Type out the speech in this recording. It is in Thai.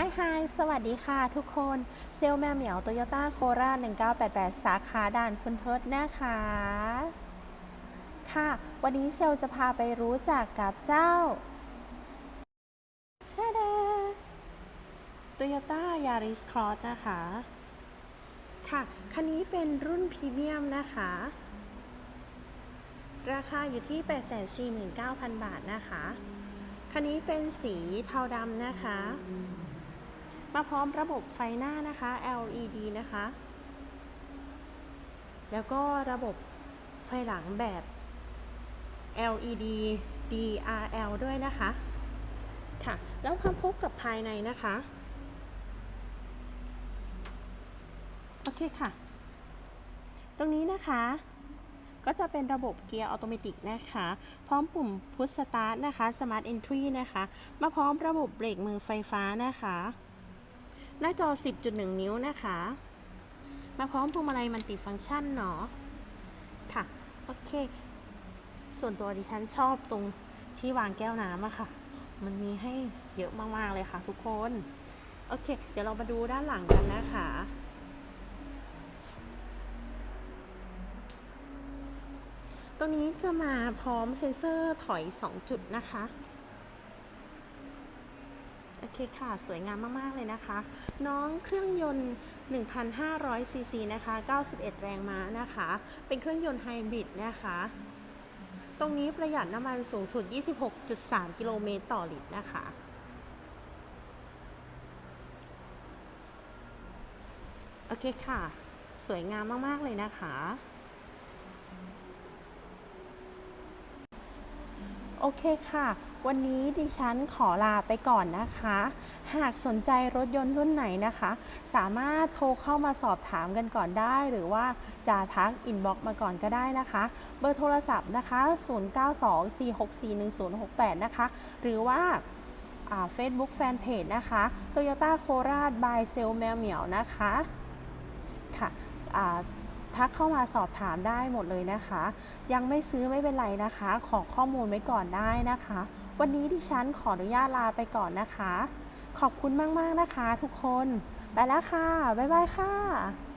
Hi Hi สวัสดีค่ะทุกคน เซลแมวเหมียวโตโยต้าโคราช1988 สาขาด่านคุณทศนะคะ ค่ะ วันนี้เซลลจะพาไปรู้จักกับเจ้าชาดาโตโยต้ายาริสครอสนะคะ ค่ะ คันนี้เป็นรุ่นพรีเมียมนะคะ ราคาอยู่ที่ 849,000 บาทนะคะคันนี้เป็นสีเทาดำนะคะ มาพร้อมระบบไฟหน้านะคะ LED นะคะ แล้วก็ระบบไฟหลังแบบ LED DRL ด้วยนะคะ ค่ะ แล้วความพบกับภายในนะคะ โอเคค่ะ ตรงนี้นะคะก็จะเป็นระบบเกียร์ออโตเมตินะคะ พร้อมปุ่มพุชสตาร์ทนะคะ Smart Entry นะคะ มาพร้อมระบบเบรกมือไฟฟ้านะคะ หน้าจอ 10.1 นิ้วนะคะ มาพร้อมพวงมาลัยมัลติฟังก์ชันเนาะ ค่ะ โอเค ส่วนตัวดิฉันชอบตรงที่วางแก้วน้ำอะค่ะ มันมีให้เยอะมากๆเลยค่ะทุกคน โอเค เดี๋ยวเรามาดูด้านหลังกันนะคะตัวนี้จะมาพร้อมเซ็นเซอร์ถอย 2 จุดนะคะ โอเคค่ะ สวยงามมาก ๆ เลยนะคะ น้องเครื่องยนต์ 1,500 ซีซีนะคะ 91 แรงม้านะคะ เป็นเครื่องยนต์ไฮบริดนะคะ ตรงนี้ประหยัดน้ำมันสูงสุด 26.3 กิโลเมตรต่อลิตรนะคะโอเคค่ะ สวยงามมาก ๆ เลยนะคะ โอ เคค่ะ วันนี้ดิฉันขอลาไปก่อนนะคะ หากสนใจรถยนต์รุ่นไหนนะคะ สามารถโทรเข้ามาสอบถามกันก่อนได้ หรือว่าจะทักอินบ็อกมาก่อนก็ได้นะคะ เบอร์โทรศัพท์นะคะ 0924641068 นะคะ หรือว่าเฟซบุ๊กแฟนเพจนะคะ Toyota โคราช by เซลแมวเหมียวนะคะค่ะอา ทักเข้ามาสอบถามได้หมดเลยนะคะ ยังไม่ซื้อไม่เป็นไรนะคะ ขอข้อมูลไว้ก่อนได้นะคะ วันนี้ดิฉันขออนุญาตลาไปก่อนนะคะ ขอบคุณมาก ๆ นะคะทุกคน ไปแล้วค่ะ บ๊ายบายค่ะ